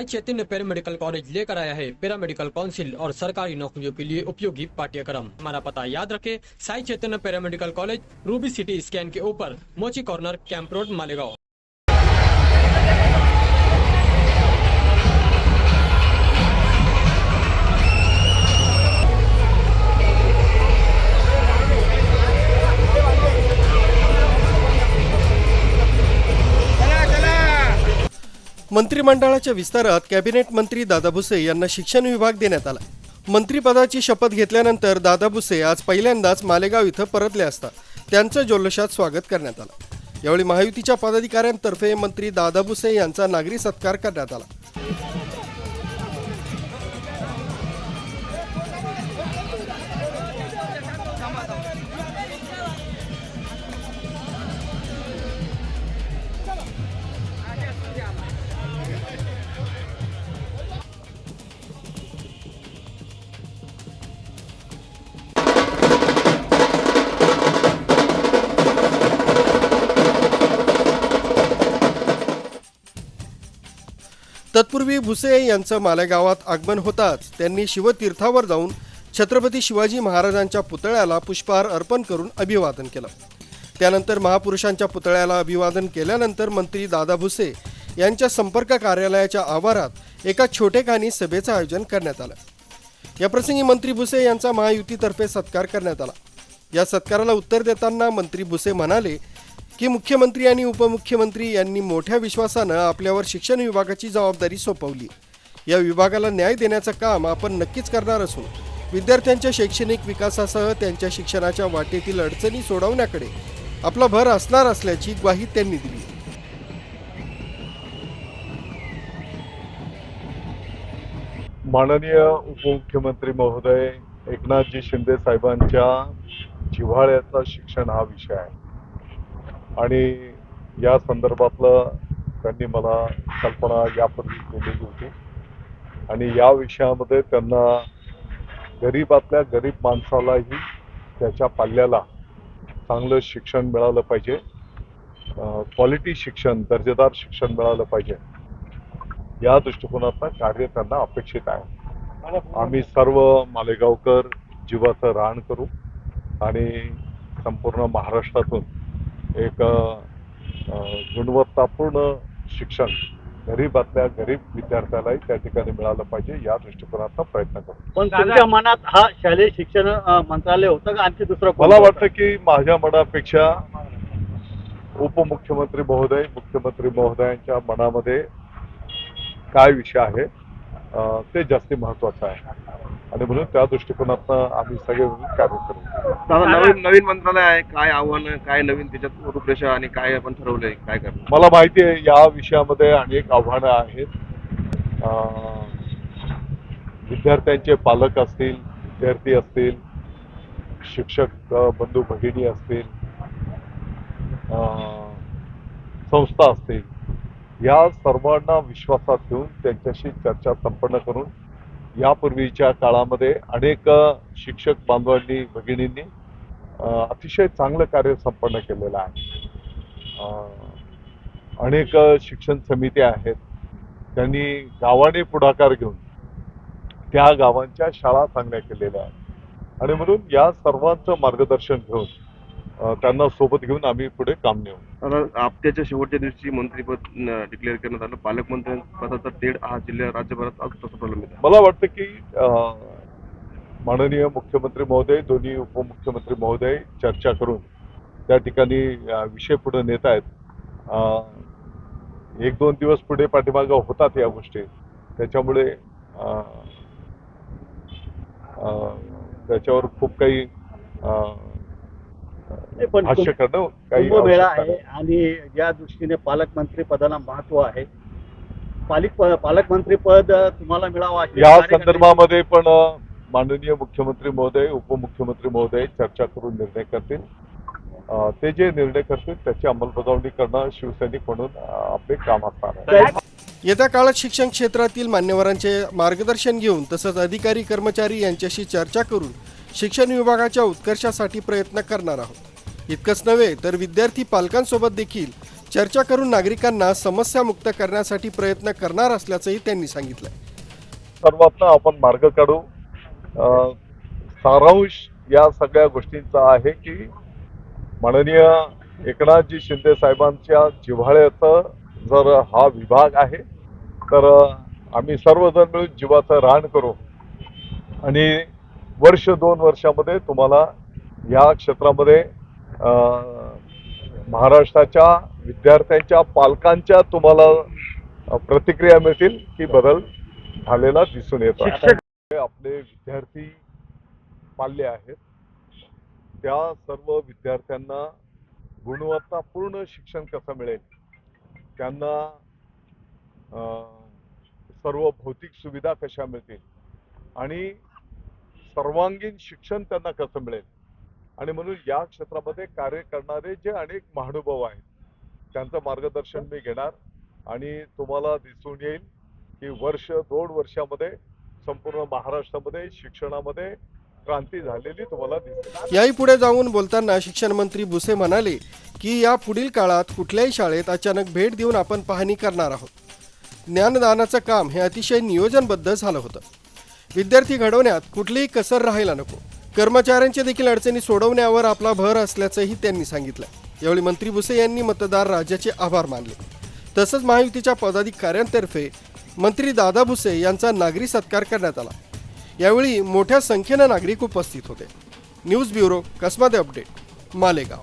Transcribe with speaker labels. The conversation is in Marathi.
Speaker 1: साई चैतन्य पैरामेडिकल कॉलेज लेकर आया है। पैरा मेडिकल काउंसिल और सरकारी नौकरियों के लिए उपयोगी पाठ्यक्रम। हमारा पता याद रखे, Sai Chaitanya paramedical college Ruby City scan के ऊपर मोची कॉर्नर, कैंप रोड, मालेगांव।
Speaker 2: मंत्रिमंडळाच्या विस्तारात कॅबिनेट मंत्री दादा भुसे यांना शिक्षण विभाग देण्यात आला. मंत्रिपदाची शपथ घेतल्यानंतर दादा भुसे आज पहिल्यांदाच मालेगाव इथं परतले असता त्यांचं जल्लोषात स्वागत करण्यात आलं. यावेळी महायुतीच्या पदाधिकाऱ्यांतर्फे मंत्री दादा भुसे यांचा नागरी सत्कार करण्यात आला. तत्पूर्वी भुसे यांचं मालेगावात आगमन होताच त्यांनी शिवतीर्थावर जाऊन छत्रपती शिवाजी महाराजांच्या पुतळ्याला पुष्पहार अर्पण करून अभिवादन केलं. त्यानंतर महापुरुषांच्या पुतळ्याला अभिवादन केल्यानंतर मंत्री दादा भुसे यांच्या संपर्क कार्यालयाच्या आवारात एका छोटेखानी सभेचं आयोजन करण्यात आलं. याप्रसंगी मंत्री भुसे यांचा महायुतीतर्फे सत्कार करण्यात आला. या सत्काराला उत्तर देताना मंत्री भुसे म्हणाले की मुख्यमंत्री आणि उपमुख्यमंत्री यांनी मोठ्या विश्वासानं आपल्यावर शिक्षण विभागाची जबाबदारी सोपवली. या विभागाला न्याय देण्याचं काम आपण नक्कीच करणार असून विद्यार्थ्यांच्या शैक्षणिक विकासासह त्यांच्या शिक्षणाच्या वाटेतील अडचणी सोडवण्याकडे आपला भर असणार असल्याची ग्वाही त्यांनी दिली.
Speaker 3: माननीय उपमुख्यमंत्री महोदय एकनाथजी शिंदे साहेबांच्या जिव्हाळ्याचा शिक्षण हा विषय आहे. आणि या संदर्भातलं त्यांनी मला कल्पना यापूर्वी केलेली होती. आणि या विषयामध्ये त्यांना गरीबातल्या गरीब माणसालाही त्याच्या पाल्याला चांगलं शिक्षण मिळालं पाहिजे. क्वालिटी शिक्षण दर्जेदार शिक्षण मिळालं पाहिजे. या दृष्टिकोनातनं कार्य त्यांना अपेक्षित आहे. आम्ही सर्व मालेगावकर जीवाचं रान करू आणि संपूर्ण महाराष्ट्रातून एक गुणवत्तापूर्ण शिक्षण गरीबातल्या गरीब विद्यार्थ्यालाही त्या ठिकाणी मिळालं पाहिजे या दृष्टिकोनाचा प्रयत्न करू.
Speaker 4: पण तुमच्या मनात हा शालेय शिक्षण मंत्रालय होतं का? आणखी दुसरं
Speaker 3: मला? वाटतं की माझ्या मनापेक्षा उपमुख्यमंत्री महोदय मुख्यमंत्री महोदयांच्या मनामध्ये काय विषय आहे? ते जास्ती महत्वाचं आहे. आणि म्हणून त्या दृष्टिकोनातनं आम्ही सगळे मिळून कार्य करू.
Speaker 5: दादा नवीन नवीन मंत्रालय आहे? काय आव्हानं काय नवीन त्याच्यात रूपरेषा आणि काय आपण ठरवलंय? काय करणार?
Speaker 3: मला माहिती आहे या विषयामध्ये अनेक आव्हानं आहेत. अं, विद्यार्थ्यांचे पालक असतील विद्यार्थी असतील शिक्षक बंधू भगिनी असतील अं, संस्था असतील. या सर्वांना विश्वासात घेऊन त्यांच्याशी चर्चा संपन्न करून यापूर्वीच्या काळामध्ये अनेक शिक्षक बांधवांनी भगिनींनी अतिशय चांगलं कार्य संपन्न केलेलं आहे. अनेक शिक्षण समित्या आहेत. त्यांनी गावाने पुढाकार घेऊन त्या गावांच्या शाळा चांगल्या केलेल्या आहेत. आणि म्हणून या सर्वांचं मार्गदर्शन घेऊन त्यांना सोबत घेऊन आम्ही पुढे काम नेऊ.
Speaker 5: आपत्याच्या शेवटच्या दिवशी मंत्रीपद डिक्लेअर करण्यात आलं. पालकमंत्री पदाचा तेढ हा जिल्ह्या राज्यभरात आज तसं प्रलंबित
Speaker 3: मला वाटतं की माननीय मुख्यमंत्री महोदय दोन्ही उपमुख्यमंत्री महोदय चर्चा करून त्या ठिकाणी विषय पुढे नेत आहेत. एक दोन दिवस पुढे पाठीमागं होतात या गोष्टी. त्याच्यामुळे त्याच्यावर खूप काही
Speaker 4: पण
Speaker 3: भाष्य करणं काही
Speaker 4: कुंभमेळा
Speaker 3: आवश्यकता
Speaker 4: आहे.
Speaker 3: नाही.
Speaker 4: आणि या दृष्टीने पालकमंत्री पदाला महत्त्व आहे पालिक पालकमंत्री पद अ, तुम्हाला मिळावं अशी
Speaker 3: या
Speaker 4: कार्यकर्ते-
Speaker 3: संदर्भामध्ये पण अं, माननीय मुख्यमंत्री महोदय उपमुख्यमंत्री महोदय चर्चा करून निर्णय करतील. अं, ते जे निर्णय करतील त्याची अंमलबजावणी करणं शिवसैनिक म्हणून अं, आपले काम असणार आहे.
Speaker 2: येत्या काळात शिक्षण क्षेत्रातील मान्यवरांचे मार्गदर्शन घेऊन तसंच अधिकारी कर्मचारी यांच्याशी चर्चा करून शिक्षण विभागाच्या उत्कर्षासाठी प्रयत्न करणार आहोत. इतकंच नव्हे तर विद्यार्थी पालकांसोबत देखील चर्चा करून नागरिकांना समस्यामुक्त करण्यासाठी प्रयत्न करणार असल्याचंही त्यांनी सांगितलं
Speaker 3: सर्वातनं आपण मार्ग काढू. सारांश या सगळ्या गोष्टींचा आहे की माननीय एकनाथजी शिंदे साहेबांच्या जिव्हाळ्याचं जर हा विभाग आहे तर आम्ही सर्वजण मिळून जीवाचं रान करू. आणि वर्ष दोन वर्षामध्ये तुम्हाला या क्षेत्रामध्ये महाराष्ट्राच्या विद्यार्थ्यांच्या पालकांच्या तुम्हाला प्रतिक्रिया मिळतील की बदल झालेला दिसून येतो आपले विद्यार्थी पाल्य आहेत त्या सर्व विद्यार्थ्यांना गुणवत्तापूर्ण शिक्षण कसं मिळेल? त्यांना सर्व भौतिक सुविधा कशा मिळतील? आणि सर्वांगीण शिक्षण त्यांना कसं मिळेल? आणि म्हणून या क्षेत्रामध्ये कार्य करणारे जे अनेक महानुभाव आहेत त्यांचं मार्गदर्शन मी घेणार आणि तुम्हाला दिसून येईल की वर्ष दोन वर्षामध्ये संपूर्ण महाराष्ट्रामध्ये शिक्षणामध्ये क्रांती झालेली तुम्हाला दिसेल.
Speaker 2: याही पुढे जाऊन बोलताना शिक्षण मंत्री भुसे म्हणाले की या पुढील काळात कुठल्याही शाळेत अचानक भेट देऊन आपण पाहणी करणार आहोत. ज्ञानदानाचं काम हे अतिशय नियोजनबद्ध झालं होतं. विद्यार्थी घडवण्यात कुठलीही कसर राहायला नको. कर्मचाऱ्यांच्या देखील अडचणी सोडवण्यावर आपला भर असल्याचंही त्यांनी सांगितलं यावेळी मंत्री भुसे यांनी मतदार राज्याचे आभार मानले. तसंच महायुतीच्या पदाधिकाऱ्यांतर्फे मंत्री दादा भुसे यांचा नागरी सत्कार करण्यात आला. यावेळी मोठ्या संख्येनं नागरिक उपस्थित होते. News bureau Kasmade update Malegaon.